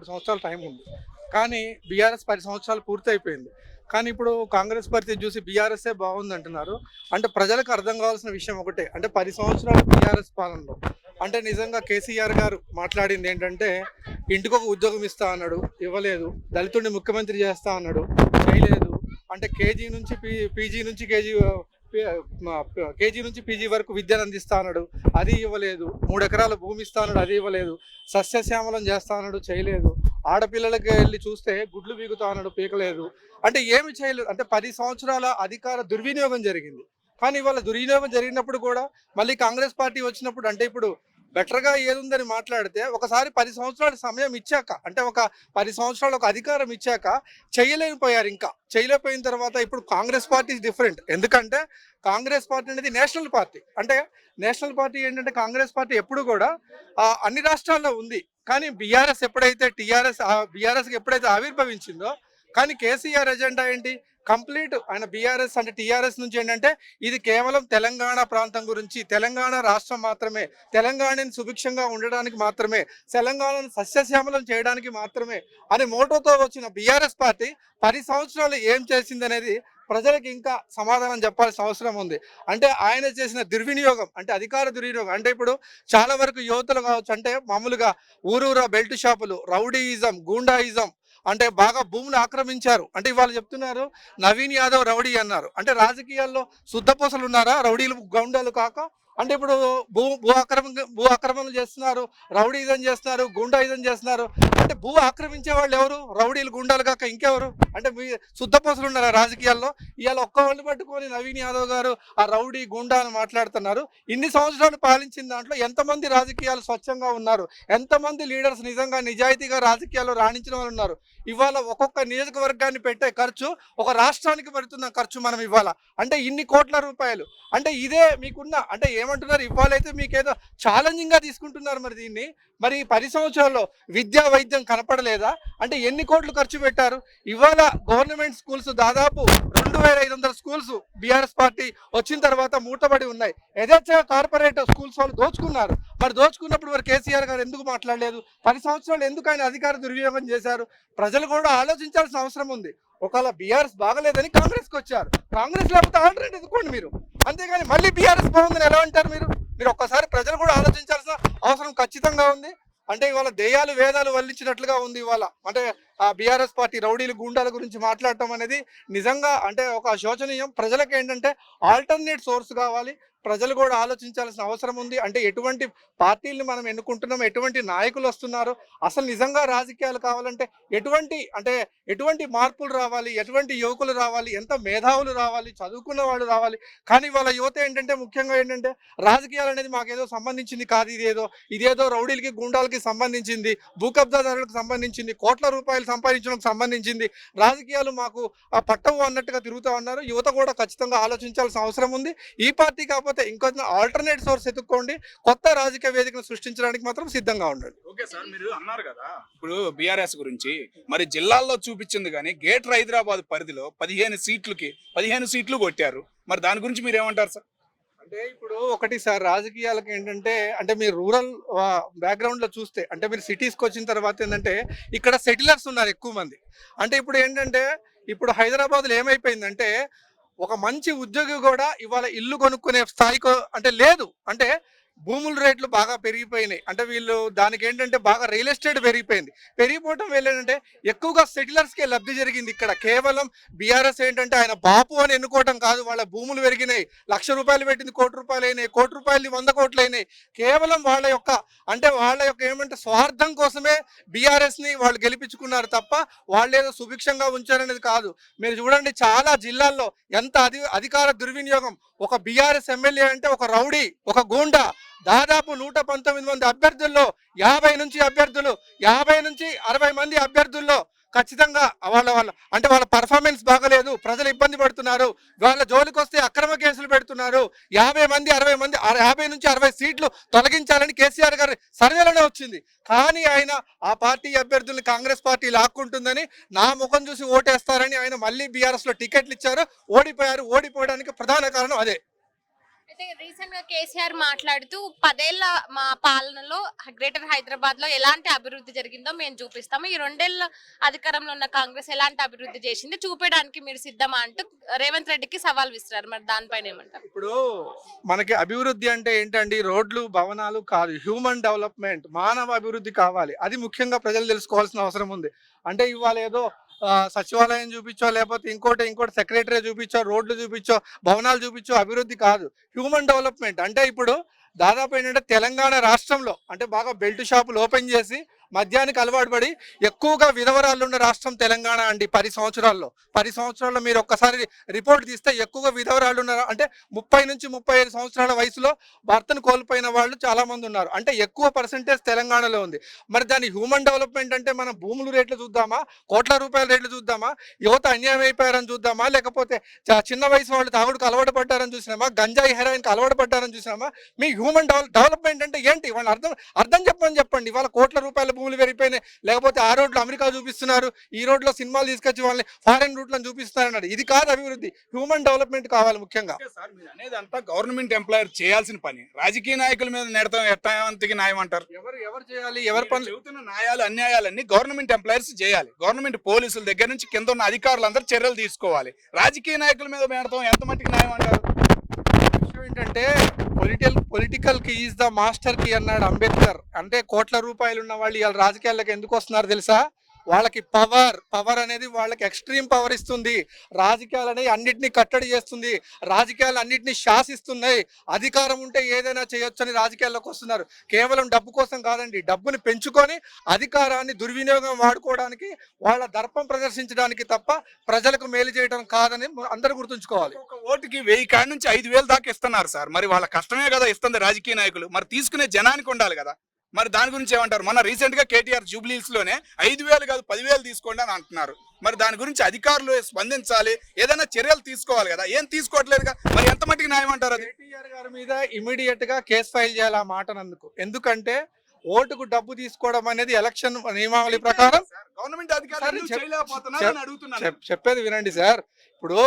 మూడు సంవత్సరాలు టైం ఉంది. కానీ బీఆర్ఎస్ పది సంవత్సరాలు పూర్తయిపోయింది. కానీ ఇప్పుడు కాంగ్రెస్ పార్టీ చూసి బీఆర్ఎస్ఏ బాగుంది అంటున్నారు. అంటే ప్రజలకు అర్థం కావాల్సిన విషయం ఒకటే. అంటే పది సంవత్సరాలు బీఆర్ఎస్ పాలనలో. అంటే నిజంగా కేసీఆర్ గారు మాట్లాడింది ఏంటంటే ఇంటికి ఒక ఉద్యోగం ఇస్తా అన్నాడు. ఇవ్వలేదు. దళితుడిని ముఖ్యమంత్రి చేస్తా అన్నాడు. చేయలేదు. అంటే కేజీ నుంచి పీ పీజీ నుంచి కేజీ కేజీ నుంచి పీజీ వరకు విద్యను అందిస్తా అన్నాడు. అది ఇవ్వలేదు. మూడు ఎకరాల భూమి ఇస్తా అది ఇవ్వలేదు. సస్యశ్యామలం చేస్తా అన్నాడు. చేయలేదు. ఆడపిల్లలకి వెళ్ళి చూస్తే గుడ్లు పీకుతా అన్నాడు. పీకలేదు. అంటే ఏమి చేయలేదు. అంటే పది సంవత్సరాల అధికార దుర్వినియోగం జరిగింది. కానీ ఇవాళ దుర్వినియోగం జరిగినప్పుడు కూడా మళ్ళీ కాంగ్రెస్ పార్టీ వచ్చినప్పుడు అంటే ఇప్పుడు బెటర్గా ఏదుందని మాట్లాడితే ఒకసారి పది సంవత్సరాల సమయం ఇచ్చాక అంటే ఒక పది సంవత్సరాలు ఒక అధికారం ఇచ్చాక చేయలేకపోయారు ఇంకా. చేయలేకపోయిన తర్వాత ఇప్పుడు కాంగ్రెస్ పార్టీ డిఫరెంట్ ఎందుకంటే కాంగ్రెస్ పార్టీ అనేది నేషనల్ పార్టీ. అంటే నేషనల్ పార్టీ ఏంటంటే కాంగ్రెస్ పార్టీ ఎప్పుడు కూడా అన్ని రాష్ట్రాల్లో ఉంది. కానీ బీఆర్ఎస్ ఎప్పుడైతే టీఆర్ఎస్ బీఆర్ఎస్కి ఎప్పుడైతే ఆవిర్భవించిందో కానీ కేసీఆర్ ఎజెండా ఏంటి? కంప్లీట్ ఆయన బీఆర్ఎస్ అంటే టీఆర్ఎస్ నుంచి ఏంటంటే ఇది కేవలం తెలంగాణ ప్రాంతం గురించి తెలంగాణ రాష్ట్రం మాత్రమే తెలంగాణని సుభిక్షంగా ఉండడానికి మాత్రమే తెలంగాణను సస్యశ్యామలం చేయడానికి మాత్రమే అనే మోటోతో వచ్చిన బీఆర్ఎస్ పార్టీ పది సంవత్సరాలు ఏం చేసింది అనేది ప్రజలకు ఇంకా సమాధానం చెప్పాల్సిన అవసరం ఉంది. అంటే ఆయన చేసిన దుర్వినియోగం అంటే అధికార దుర్వినియోగం అంటే ఇప్పుడు చాలా వరకు యువతులు కావచ్చు అంటే మామూలుగా ఊరూరా బెల్ట్ షాపులు రౌడీయిజం గూండాయిజం అంటే బాగా భూమిని ఆక్రమించారు. అంటే ఇవాళ చెప్తున్నారు నవీన్ యాదవ్ రౌడీ అన్నారు. అంటే రాజకీయాల్లో శుద్ధపూసలు ఉన్నారా రౌడీలు గౌండాలు కాక అంటే ఇప్పుడు భూ భూ ఆక్రమణ భూ ఆక్రమణలు చేస్తున్నారు రౌడీజం చేస్తున్నారు గుండాయిజం చేస్తున్నారు. అంటే భూ ఆక్రమించే వాళ్ళు ఎవరు? రౌడీలు గుండాలు కాక ఇంకెవరు? అంటే మీ శుద్ధపోసులు ఉన్నారా రాజకీయాల్లో? ఇవాళ ఒక్క వాళ్ళు పట్టుకొని నవీన్ యాదవ్ గారు ఆ రౌడీ గుండా అని మాట్లాడుతున్నారు. ఇన్ని సంవత్సరాలు పాలించిన దాంట్లో ఎంతమంది రాజకీయాలు స్వచ్ఛంగా ఉన్నారు? ఎంతమంది లీడర్స్ నిజంగా నిజాయితీగా రాజకీయాల్లో రాణించిన వాళ్ళు ఉన్నారు? ఇవాళ ఒక్కొక్క నియోజకవర్గాన్ని పెట్టే ఖర్చు ఒక రాష్ట్రానికి పెడుతున్న ఖర్చు మనం ఇవాళ. అంటే ఇన్ని కోట్ల రూపాయలు. అంటే ఇదే మీకున్న అంటే ఏమంటున్నారు? ఇవ్వాలైతే మీకేదో ఛాలెంజింగ్గా తీసుకుంటున్నారు మరి దీన్ని. మరి ఈ పది సంవత్సరాల్లో విద్యా వైద్యం కనపడలేదా? అంటే ఎన్ని కోట్లు ఖర్చు పెట్టారు? ఇవాళ గవర్నమెంట్ స్కూల్స్ దాదాపు రెండు వేల ఐదు వందల స్కూల్స్ బీఆర్ఎస్ పార్టీ వచ్చిన తర్వాత మూటబడి ఉన్నాయి. యథేచ్ఛగా కార్పొరేట్ స్కూల్స్ వాళ్ళు దోచుకున్నారు. మరి దోచుకున్నప్పుడు మరి కేసీఆర్ గారు ఎందుకు మాట్లాడలేదు? పది సంవత్సరాలు ఎందుకు ఆయన అధికార దుర్వినియోగం చేశారు? ప్రజలు కూడా ఆలోచించాల్సిన అవసరం ఉంది. ఒకవేళ బీఆర్ఎస్ బాగలేదని కాంగ్రెస్కి వచ్చారు. కాంగ్రెస్ లేకపోతే ఆల్టర్నేట్ ఎదుకోండి మీరు. అంతేగాని మళ్ళీ బీఆర్ఎస్ బాగుందని ఎలా అంటారు మీరు? మీరు ఒక్కసారి ప్రజలు కూడా ఆలోచించాల్సిన అవసరం ఖచ్చితంగా ఉంది. అంటే ఇవాళ దేయాలు వేదాలు వల్లించినట్లుగా ఉంది ఇవాళ. అంటే ఆ బీఆర్ఎస్ పార్టీ రౌడీలు గుండాల గురించి మాట్లాడటం అనేది నిజంగా అంటే ఒక శోచనీయం. ప్రజలకు ఏంటంటే ఆల్టర్నేట్ సోర్స్ కావాలి. ప్రజలు కూడా ఆలోచించాల్సిన అవసరం ఉంది. అంటే ఎటువంటి పార్టీలను మనం ఎన్నుకుంటున్నాం ఎటువంటి నాయకులు వస్తున్నారు అసలు నిజంగా రాజకీయాలు కావాలంటే ఎటువంటి అంటే ఎటువంటి మార్పులు రావాలి ఎటువంటి యువకులు రావాలి ఎంత మేధావులు రావాలి చదువుకున్న వాళ్ళు రావాలి. కానీ వాళ్ళ యువత ఏంటంటే ముఖ్యంగా ఏంటంటే రాజకీయాలు అనేది మాకేదో సంబంధించింది కాదు ఇదేదో ఇదేదో రౌడీలకి గుండాలకి సంబంధించింది భూ కబ్జాదారులకు సంబంధించింది కోట్ల రూపాయలు సంపాదించడం సంబంధించింది. రాజకీయాలు మాకు ఆ పట్టవు అన్నట్టుగా తిరుగుతూ ఉన్నారు. యువత కూడా ఖచ్చితంగా ఆలోచించాల్సిన అవసరం ఉంది. ఈ పార్టీ కాకపోతే ఇంకో ఆల్టర్నేట్ సోర్స్ ఎత్తుక్కోండి. కొత్త రాజకీయ వేదికను సృష్టించడానికి మాత్రం సిద్ధంగా ఉండండి. ఓకే సార్ మీరు అన్నారు కదా. ఇప్పుడు బీఆర్ఎస్ గురించి మరి జిల్లాల్లో చూపించింది కానీ గేటర్ హైదరాబాద్ పరిధిలో పదిహేను సీట్లకి పదిహేను సీట్లు కొట్టారు. మరి దాని గురించి మీరు ఏమంటారు సార్? అంటే ఇప్పుడు ఒకటి సార్ రాజకీయాలకు ఏంటంటే అంటే మీరు రూరల్ బ్యాక్గ్రౌండ్లో చూస్తే అంటే మీరు సిటీస్కి వచ్చిన తర్వాత ఏంటంటే ఇక్కడ సెటిలర్స్ ఉన్నారు ఎక్కువ మంది. అంటే ఇప్పుడు ఏంటంటే ఇప్పుడు హైదరాబాద్లో ఏమైపోయిందంటే ఒక మంచి ఉద్యోగి కూడా ఇవాళ ఇల్లు కొనుక్కునే స్థాయికి అంటే లేదు. అంటే భూముల రేట్లు బాగా పెరిగిపోయినాయి. అంటే వీళ్ళు దానికి ఏంటంటే బాగా రియల్ ఎస్టేట్ పెరిగిపోయింది. పెరిగిపోవటం వెళ్ళేటంటే ఎక్కువగా సెటిలర్స్కే లబ్ధి జరిగింది ఇక్కడ. కేవలం బీఆర్ఎస్ ఏంటంటే ఆయన బాపు అని ఎన్నుకోవటం కాదు. వాళ్ళ భూములు పెరిగినాయి. లక్ష రూపాయలు పెట్టింది కోటి రూపాయలు అయినాయి కోటి రూపాయలు వంద కోట్లు అయినాయి. కేవలం వాళ్ళ యొక్క అంటే వాళ్ళ యొక్క ఏమంటే స్వార్థం కోసమే బీఆర్ఎస్ని వాళ్ళు గెలిపించుకున్నారు తప్ప వాళ్ళు ఏదో సుభిక్షంగా ఉంచారనేది కాదు. మీరు చూడండి చాలా జిల్లాల్లో ఎంత అధి అధికార దుర్వినియోగం. ఒక బీఆర్ఎస్ ఎమ్మెల్యే అంటే ఒక రౌడీ ఒక గూండా దాదాపు నూట పంతొమ్మిది మంది అభ్యర్థుల్లో యాభై నుంచి అభ్యర్థులు యాభై నుంచి అరవై మంది అభ్యర్థుల్లో ఖచ్చితంగా వాళ్ళ వాళ్ళ అంటే వాళ్ళ పర్ఫార్మెన్స్ బాగలేదు ప్రజలు ఇబ్బంది పడుతున్నారు వాళ్ళ జోలికి వస్తే అక్రమ కేసులు పెడుతున్నారు యాభై మంది అరవై మంది యాభై నుంచి అరవై సీట్లు తొలగించాలని కేసీఆర్ గారి సర్వేలోనే వచ్చింది. కానీ ఆయన ఆ పార్టీ అభ్యర్థుల్ని కాంగ్రెస్ పార్టీ లాక్కుంటుందని నా ముఖం చూసి ఓటేస్తారని ఆయన మళ్ళీ బీఆర్ఎస్లో టికెట్లు ఇచ్చారు ఓడిపోయారు ఓడిపోవడానికి ప్రధాన కారణం అదే. అయితే రీసెంట్గా కేసీఆర్ మాట్లాడుతూ పదేళ్ళ మా పాలనలో గ్రేటర్ హైదరాబాద్లో ఎలాంటి అభివృద్ధి జరిగిందో మేము చూపిస్తాము. ఈ రెండేళ్ళ అధికారంలో ఉన్న కాంగ్రెస్ ఎలాంటి అభివృద్ధి చేసింది చూపించడానికి మీరు సిద్ధమా అంటూ రేవంత్ రెడ్డికి సవాల్ విస్తున్నారు మరి దానిపైన ఏమంటారు? ఇప్పుడు మనకి అభివృద్ధి అంటే ఏంటండి? రోడ్లు భవనాలు కాదు. హ్యూమన్ డెవలప్మెంట్ మానవ అభివృద్ధి కావాలి. అది ముఖ్యంగా ప్రజలు తెలుసుకోవాల్సిన అవసరం ఉంది. అంటే ఇవాళ ఏదో సచివాలయం చూపించో లేకపోతే ఇంకోటి ఇంకోటి సెక్రటరీ చూపించో రోడ్లు చూపించో భవనాలు చూపించో అభివృద్ధి కాదు. హ్యూమన్ డెవలప్మెంట్ అంటే ఇప్పుడు దాదాపు ఏంటంటే తెలంగాణ రాష్ట్రంలో అంటే బాగా బెల్ట్ షాపులు ఓపెన్ చేసి మద్యానికి అలవాటు పడి ఎక్కువగా విధవరాళ్ళు ఉన్న రాష్ట్రం తెలంగాణ అండి పది సంవత్సరాల్లో. పది సంవత్సరాల్లో మీరు ఒక్కసారి రిపోర్ట్ తీస్తే ఎక్కువగా విధవరాళ్ళు ఉన్నారు అంటే ముప్పై నుంచి ముప్పై ఐదు సంవత్సరాల వయసులో భర్తను కోల్పోయిన వాళ్ళు చాలా మంది ఉన్నారు. అంటే ఎక్కువ పర్సంటేజ్ తెలంగాణలో ఉంది. మరి దాని హ్యూమన్ డెవలప్మెంట్ అంటే మనం భూములు రేట్లు చూద్దామా? కోట్ల రూపాయల రేట్లు చూద్దామా? యువత అన్యాయం అయిపోయారని చూద్దామా? లేకపోతే చిన్న వయసు వాళ్ళు తాగుడుకు అలవాటు పడ్డారని చూసినామా? గంజాయి హెరాయిన్కి అలవాటు పడ్డారని చూసినామా? మీ హ్యూమన్ డెవలప్మెంట్ అంటే ఏంటి? వాళ్ళు అర్థం అర్థం చెప్పని చెప్పండి. వాళ్ళ కోట్ల రూపాయల భూములు పెరిగిపోయినాయి. లేకపోతే ఆ రోడ్లు అమెరికా చూపిస్తున్నారు. ఈ రోడ్లో సినిమాలు తీసుకొచ్చి వాళ్ళని ఫారెన్ రూట్లను చూపిస్తారన్నారు ఇది కాదు అభివృద్ధి. హ్యూమన్ డెవలప్మెంట్ కావాలి ముఖ్యంగా. అనేది అంతా గవర్నమెంట్ ఎంప్లాయర్ చేయాల్సిన పని. రాజకీయ నాయకుల మీద నెడతాం ఎట్టాంతికి న్యాయం అంటారు. ఎవరు ఎవరు చేయాలి ఎవరి పనులు చెబుతున్న న్యాయాలు అన్యాయాలన్నీ గవర్నమెంట్ ఎంప్లాయర్స్ చేయాలి. గవర్నమెంట్ పోలీసుల దగ్గర నుంచి కింద ఉన్న అధికారులందరూ చర్యలు తీసుకోవాలి. రాజకీయ నాయకుల మీద పెడతాం ఎంత మట్టికి న్యాయం అంటారు? విషయం ఏంటంటే పొలిటికల్ పొలిటికల్కి ఈజ్ ద మాస్టర్కి అన్నాడు అంబేద్కర్. అంటే కోట్ల రూపాయలు ఉన్న వాళ్ళు ఇవాళ రాజకీయాల్లోకి ఎందుకు వస్తున్నారు తెలుసా? వాళ్ళకి పవర్ పవర్ అనేది వాళ్ళకి ఎక్స్ట్రీమ్ పవర్ ఇస్తుంది. రాజకీయాలు అనేవి అన్నిటినీ కట్టడి చేస్తుంది. రాజకీయాలు అన్నిటినీ శాసిస్తున్నాయి. అధికారం ఉంటే ఏదైనా చేయొచ్చు అని రాజకీయాల్లోకి వస్తున్నారు. కేవలం డబ్బు కోసం కాదండి డబ్బుని పెంచుకొని అధికారాన్ని దుర్వినియోగం వాడుకోవడానికి వాళ్ళ దర్పం ప్రదర్శించడానికి తప్ప ప్రజలకు మేలు చేయడం కాదని అందరూ గుర్తుంచుకోవాలి. ఒక ఓటుకి వెయ్యి కాడి నుంచి ఐదు వేలు దాకా ఇస్తున్నారు సార్. మరి వాళ్ళ కష్టమే కదా ఇస్తుంది రాజకీయ నాయకులు. మరి తీసుకునే జనానికి ఉండాలి కదా. మరి దాని గురించి ఏమంటారు? మన రీసెంట్గా కేటీఆర్ జూబ్లీస్లోనే ఐదు వేలు కాదు పదివేలు తీసుకోండి అని అంటున్నారు. మరి దాని గురించి అధికారులు స్పందించాలి. ఏదైనా చర్యలు తీసుకోవాలి కదా. ఏం తీసుకోవట్లేదుగా మరి ఎంత మట్టికి న్యాయం అంటారు అది? కేటీఆర్ గారి మీద ఇమీడియట్గా కేసు ఫైల్ చేయాలి ఆ మాటనందుకు ఎందుకంటే ఓటుకు డబ్బు తీసుకోవడం అనేది ఎలక్షన్ నియమావళి ప్రకారం. గవర్నమెంట్ అధికారులు చెప్పేది వినండి సార్. ఇప్పుడు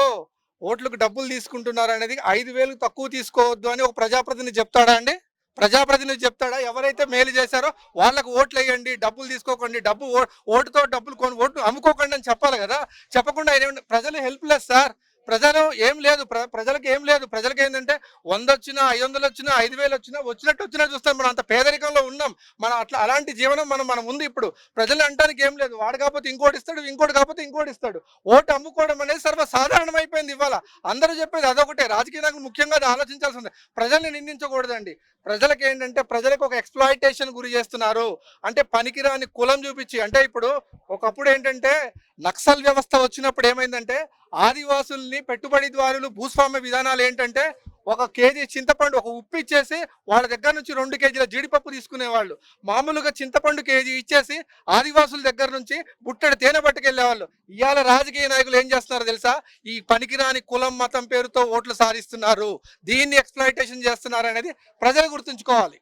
ఓట్లకు డబ్బులు తీసుకుంటున్నారు అనేది ఐదు వేలు తక్కువ తీసుకోవద్దు అని ఒక ప్రజాప్రతినిధి చెప్తాడా అండి? ప్రజాప్రతినిధి చెప్తాడా? ఎవరైతే మేలు చేశారో వాళ్ళకు ఓట్లు వేయండి డబ్బులు తీసుకోకండి డబ్బు ఓ- ఓటుతో డబ్బులు కొని ఓటు అమ్ముకోకండి అని చెప్పాలి కదా? చెప్పకుండా ఆయన ప్రజలు హెల్ప్లెస్ సార్ ప్రజలు ఏం లేదు ప్ర- ప్రజలకు ఏం లేదు. ప్రజలకు ఏంటంటే వంద వచ్చినా ఐదు వందలు వచ్చినా ఐదు వేలు వచ్చినా వచ్చినట్టు వచ్చినా చూస్తాం. మనం అంత పేదరికంలో ఉన్నాం. మనం అట్లా అలాంటి జీవనం మనం మనం ఉంది ఇప్పుడు. ప్రజలు అంటానికి ఏం లేదు. వాడు కాకపోతే ఇంకోటి ఇస్తాడు ఇంకోటి కాకపోతే ఇంకోటి ఇస్తాడు. ఓటు అమ్ముకోవడం అనేది సర్వసాధారణం అయిపోయింది ఇవాళ. అందరూ చెప్పేది అదొకటే. రాజకీయ నాయకులు ముఖ్యంగా అది ఆలోచించాల్సి ఉంది. ప్రజల్ని నిందించకూడదండి. ప్రజలకు ఏంటంటే ప్రజలకు ఒక ఎక్స్ప్లాయిటేషన్ గురి చేస్తున్నారు. అంటే పనికిరాని కులం చూపించి అంటే ఇప్పుడు ఒకప్పుడు ఏంటంటే నక్సల్ వ్యవస్థ వచ్చినప్పుడు ఏమైందంటే ఆదివాసుల్ని పెట్టుబడిదారులు భూస్వామ్య విధానాలు ఏంటంటే ఒక కేజీ చింతపండు ఒక ఉప్పు ఇచ్చేసి వాళ్ళ దగ్గర నుంచి రెండు కేజీల జీడిపప్పు తీసుకునేవాళ్ళు. మామూలుగా చింతపండు కేజీ ఇచ్చేసి ఆదివాసుల దగ్గర నుంచి బుట్టడి తేనె పట్టుకెళ్ళేవాళ్ళు ఇవాళ రాజకీయ నాయకులు ఏం చేస్తున్నారో తెలుసా? ఈ పనికిరాని కులం మతం పేరుతో ఓట్లు సాధిస్తున్నారు. దీన్ని ఎక్స్ప్లాయిటేషన్ చేస్తున్నారు అనేది ప్రజలు గుర్తుంచుకోవాలి.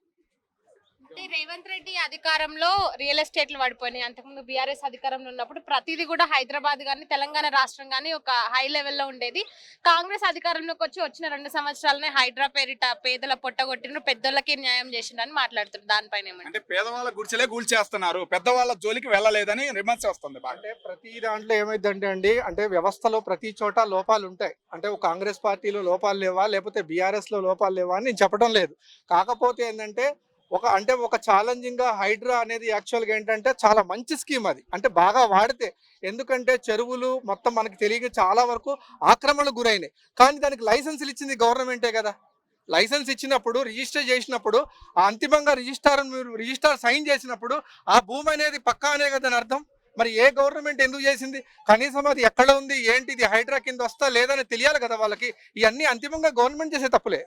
అంటే రేవంత్ రెడ్డి అధికారంలో రియల్ ఎస్టేట్లు పడిపోయినాయి. అంతకుముందు బీఆర్ఎస్ అధికారంలో ఉన్నప్పుడు ప్రతిదీ కూడా హైదరాబాద్ కానీ తెలంగాణ రాష్ట్రం కానీ ఒక హై లెవెల్లో ఉండేది. కాంగ్రెస్ అధికారంలోకి వచ్చి వచ్చిన రెండు సంవత్సరాలనే హైడ్రా పేరిట పేదల పొట్టగొట్టిన పెద్దోళ్ళకి న్యాయం చేసిండ్రని మాట్లాడుతున్నారు. దానిపైన? అంటే పేదవాళ్ళ గుడిసెలే కూల్చేస్తున్నారు పెద్దవాళ్ళ జోలికి వెళ్ళలేదని విమర్శ వస్తుంది అంటే ప్రతి దాంట్లో ఏమైందంటే అండి అంటే వ్యవస్థలో ప్రతి చోట లోపాలు ఉంటాయి. అంటే ఒక కాంగ్రెస్ పార్టీలో లోపాలు లేవా లేకపోతే బీఆర్ఎస్లో లోపాలు లేవా అని నేను చెప్పడం లేదు. కాకపోతే ఏంటంటే ఒక అంటే ఒక ఛాలెంజింగ్గా హైడ్రా అనేది యాక్చువల్గా ఏంటంటే చాలా మంచి స్కీమ్ అది. అంటే బాగా వాడితే ఎందుకంటే చెరువులు మొత్తం మనకి తెలియక చాలా వరకు ఆక్రమణకు గురైనాయి. కానీ దానికి లైసెన్సులు ఇచ్చింది గవర్నమెంటే కదా. లైసెన్స్ ఇచ్చినప్పుడు రిజిస్టర్ చేసినప్పుడు ఆ అంతిమంగా రిజిస్టార్ మీరు రిజిస్టార్ సైన్ చేసినప్పుడు ఆ భూమి అనేది పక్కా అనే కదా దాని అర్థం? మరి ఏ గవర్నమెంట్ ఎందుకు చేసింది? కనీసం అది ఎక్కడ ఉంది? ఏంటి? ఇది హైడ్రా కింద వస్తా లేదని తెలియాలి కదా వాళ్ళకి. ఇవన్నీ అంతిమంగా గవర్నమెంట్ చేసే తప్పులే.